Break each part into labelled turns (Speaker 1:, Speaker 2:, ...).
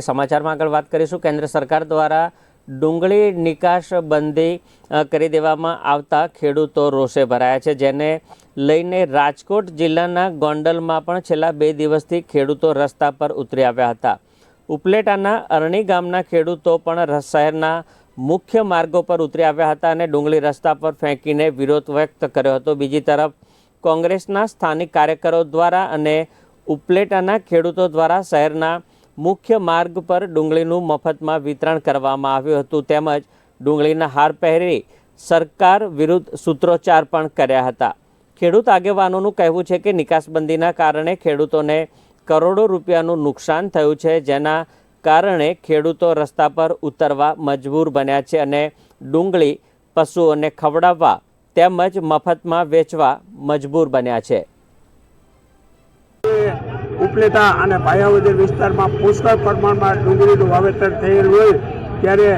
Speaker 1: સમાચારમાં આગળ વાત કરીશું. કેન્દ્ર સરકાર દ્વારા ડુંગળી નિકાસ બંધી કરી દેવામાં આવતા ખેડૂતો રોષે ભરાયા છે, જેને લઈને રાજકોટ જિલ્લાના ગોંડલમાં પણ છેલ્લા બે દિવસથી ખેડૂતો રસ્તા પર ઉતરી આવ્યા હતા. ઉપલેટાના અરણી ગામના ખેડૂતો પણ શહેરના મુખ્ય માર્ગો પર ઉતરી આવ્યા હતા અને ડુંગળી રસ્તા પર ફેંકીને વિરોધ વ્યક્ત કર્યો હતો. બીજી તરફ, કોંગ્રેસના સ્થાનિક કાર્યકરો દ્વારા અને ઉપલેટાના ખેડૂતો દ્વારા શહેરના મુખ્ય માર્ગ પર ડુંગળીનું મફતમાં વિતરણ કરવામાં આવ્યું હતું. તેમજ ડુંગળીના હાર પહેરી સરકાર વિરુદ્ધ સૂત્રોચ્ચાર પણ કર્યા હતા. ખેડૂત આગેવાનોનું કહેવું છે કે નિકાસબંધીના કારણે ખેડૂતોને કરોડો રૂપિયાનું નુકસાન થયું છે, જેના કારણે ખેડૂતો રસ્તા પર ઉતરવા મજબૂર બન્યા છે અને ડુંગળી પશુઓને ખવડાવવા તેમજ મફતમાં વેચવા મજબૂર બન્યા છે.
Speaker 2: ઉપલેટા અને ભાયાવદર વિસ્તારમાં પુષ્કળ પ્રમાણમાં ડુંગળીનું વાવેતર થયેલ હોય ત્યારે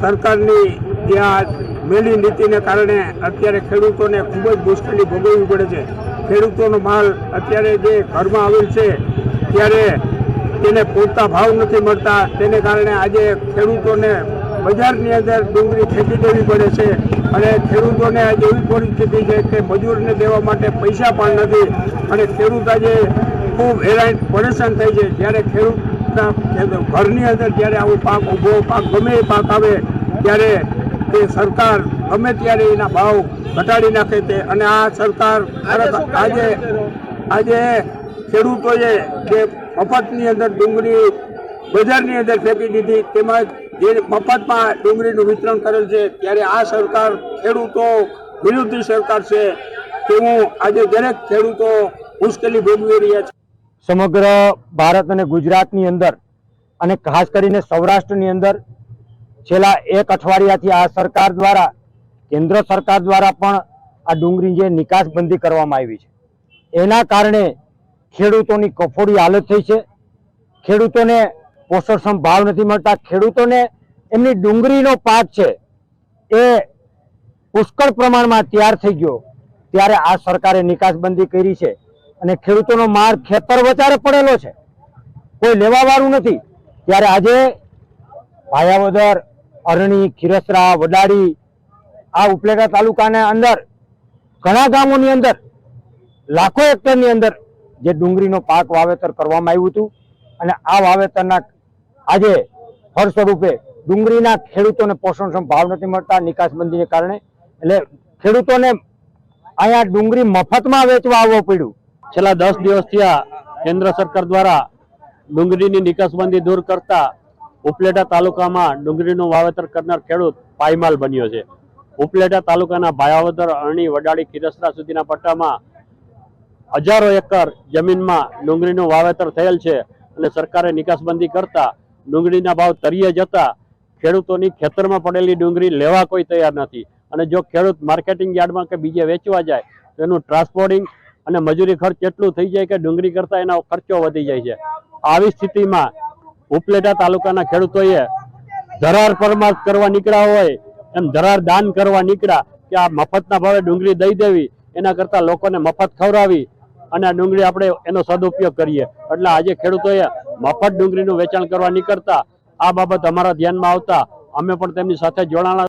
Speaker 2: સરકારની ત્યાં મેલી નીતિને કારણે અત્યારે ખેડૂતોને ખૂબ જ મુશ્કેલી ભોગવવી પડે છે. ખેડૂતોનો માલ અત્યારે જે ઘરમાં આવેલ છે, ત્યારે તેને પૂરતા ભાવ નથી મળતા. તેને કારણે આજે ખેડૂતોને બજારની અંદર ડુંગળી ફેંકી દેવી પડે છે અને ખેડૂતોને આજે એવી પરિસ્થિતિ છે કે મજૂરને દેવા માટે પૈસા પણ નથી અને ખેડૂત આજે ખૂબ હેરાન પરેશાન થાય છે જ્યારે ખેડૂતના ઘરની અંદર જ્યારે આવો પાક ઊભો પાક ગમે એ પાક આવે ત્યારે તે સરકાર ગમે ત્યારે એના ભાવ ઘટાડી નાખે છે અને આ સરકાર આજે આજે ખેડૂતોએ જે મફતની અંદર ડુંગળી બજારની અંદર ફેંકી દીધી તેમજ જે મફતમાં ડુંગળીનું વિતરણ કરેલ છે ત્યારે આ સરકાર ખેડૂતો વિરોધી સરકાર છે. તેવું આજે દરેક ખેડૂતો મુશ્કેલી ભોગવી રહ્યા છે.
Speaker 3: સમગ્ર ભારત અને ગુજરાતની અંદર અને ખાસ કરીને સૌરાષ્ટ્રની અંદર છેલ્લા એક અઠવાડિયાથી આ સરકાર દ્વારા, કેન્દ્ર સરકાર દ્વારા પણ આ ડુંગળી જે નિકાસબંધી કરવામાં આવી છે. એના કારણે ખેડૂતોની કફોડી હાલત થઈ છે. ખેડૂતોને પોષણક્ષમ ભાવ નથી મળતા. ખેડૂતોને એમની ડુંગળીનો પાક છે એ પુષ્કળ પ્રમાણમાં તૈયાર થઈ ગયો. ત્યારે આ સરકારે નિકાસબંધી કરી છે. અને ખેડૂતોનો માર ખેતર વચારે પડેલો છે. કોઈ લેવાવાળું નથી. ત્યારે આજે ભાયાવદર, અરણી, ખીરસરા, વડાડી આ ઉપલેટા તાલુકાના અંદર, ઘણા ગામોની અંદર, લાખો હેક્ટરની અંદર જે ડુંગળીનો પાક વાવેતર કરવામાં આવ્યું હતું. અને આ વાવેતરના આજે ફળ સ્વરૂપે ડુંગળીના ખેડૂતોને પોષણક્ષમ ભાવ નથી મળતા, નિકાસબંધીને કારણે. એટલે ખેડૂતોને અહીંયા ડુંગળી મફતમાં વેચવા આવવું પડ્યું.
Speaker 4: છેલ્લા દસ દિવસથી આ કેન્દ્ર સરકાર દ્વારા ડુંગળીની નિકાસબંધી દૂર કરતા ઉપલેટા તાલુકામાં ડુંગળીનું વાવેતર કરનાર ખેડૂત પાયમાલ બન્યો છે. ઉપલેટા તાલુકાના ભાયાવદર, અરણી, વડાળી, ખીરસરા સુધીના પટ્ટામાં હજારો એકર જમીનમાં ડુંગળીનું વાવેતર થયેલ છે અને સરકારે નિકાસબંધી કરતા ડુંગળીના ભાવ તરીએ જતા ખેડૂતોની ખેતરમાં પડેલી ડુંગળી લેવા કોઈ તૈયાર નથી. અને જો ખેડૂત માર્કેટિંગ યાર્ડમાં કે બીજે વેચવા જાય તો એનું ટ્રાન્સપોર્ટિંગ અને મજૂરી ખર્ચ એટલું થઈ જાય કે ડુંગળી કરતા એનો ખર્ચો વધી જાય છે. આવી સ્થિતિમાં ઉપલેટા તાલુકાના ખેડૂતોએ ધરાર પરમાર્થ કરવા નીકળ્યા હોય, એમ ધરાર દાન કરવા નીકળ્યા કે આ મફતના ભાવે ડુંગળી દઈ દેવી, એના કરતાં લોકોને મફત ખવડાવી અને આ ડુંગળી આપણે એનો સદુપયોગ કરીએ. એટલે આજે ખેડૂતોએ મફત ડુંગળીનું વેચાણ કરવા નીકળતા, આ બાબત અમારા ધ્યાનમાં આવતા, અમે પણ તેમની સાથે જોડાણા